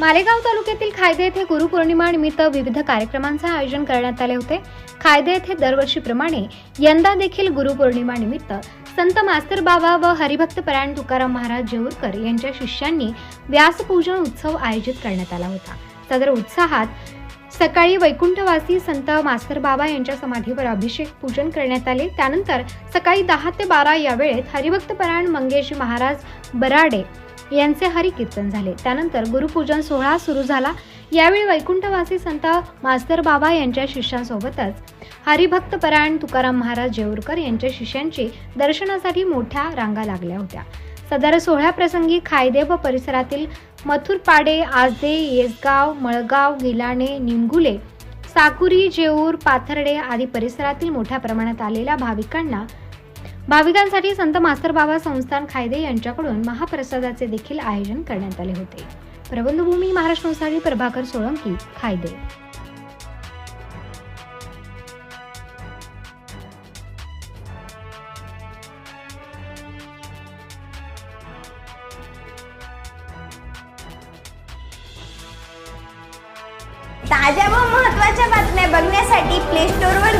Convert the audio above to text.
मालेगाव तालुक्यातील खायदे येथे गुरुपौर्णिमानिमित्त विविध कार्यक्रमांचे आयोजन करण्यात आले होते. खायदे येथे दरवर्षीप्रमाणे यंदा देखील गुरुपौर्णिमानिमित्त संत मास्तर बाबा व हरिभक्त परायण तुकाराम महाराज जेऊरकर यांच्या शिष्यांनी व्यासपूजन उत्सव आयोजित करण्यात आला होता. सदर उत्साहात सकाळी वैकुंठवासी संत मास्तर बाबा यांच्या समाधीवर अभिषेक पूजन करण्यात आले. त्यानंतर सकाळी दहा ते बारा या वेळेत हरिभक्त परायण मंगेश महाराज बराडे यांचे हरिकीर्तन झाले. त्यानंतर गुरुपूजन सोहळा सुरू झाला. यावेळी वैकुंठवासी संत मास्तर बाबा यांच्या शिष्यांसोबतच हरिभक्त परायण तुकाराम महाराज जेऊरकर यांच्या शिष्यांची दर्शनासाठी मोठ्या रांगा लागल्या होत्या. सदर सोहळ्याप्रसंगी खायदे व परिसरातील मथुरपाडे आजदे येसगाव मळगाव गिलाणे निमगुले साकुरी जेऊर पाथर्डे आदी परिसरातील मोठ्या प्रमाणात आलेल्या भाविकांना भाविकांसाठी संत मास्तर बाबा संस्थान खायदे यांच्याकडून महाप्रसादाचे देखील आयोजन करण्यात आले होते. प्रबंधभूमी महाराष्ट्र प्रभाकर सोळंकी खायदे. ताज्या व महत्त्वाच्या बातम्या बघण्यासाठी प्ले स्टोर वर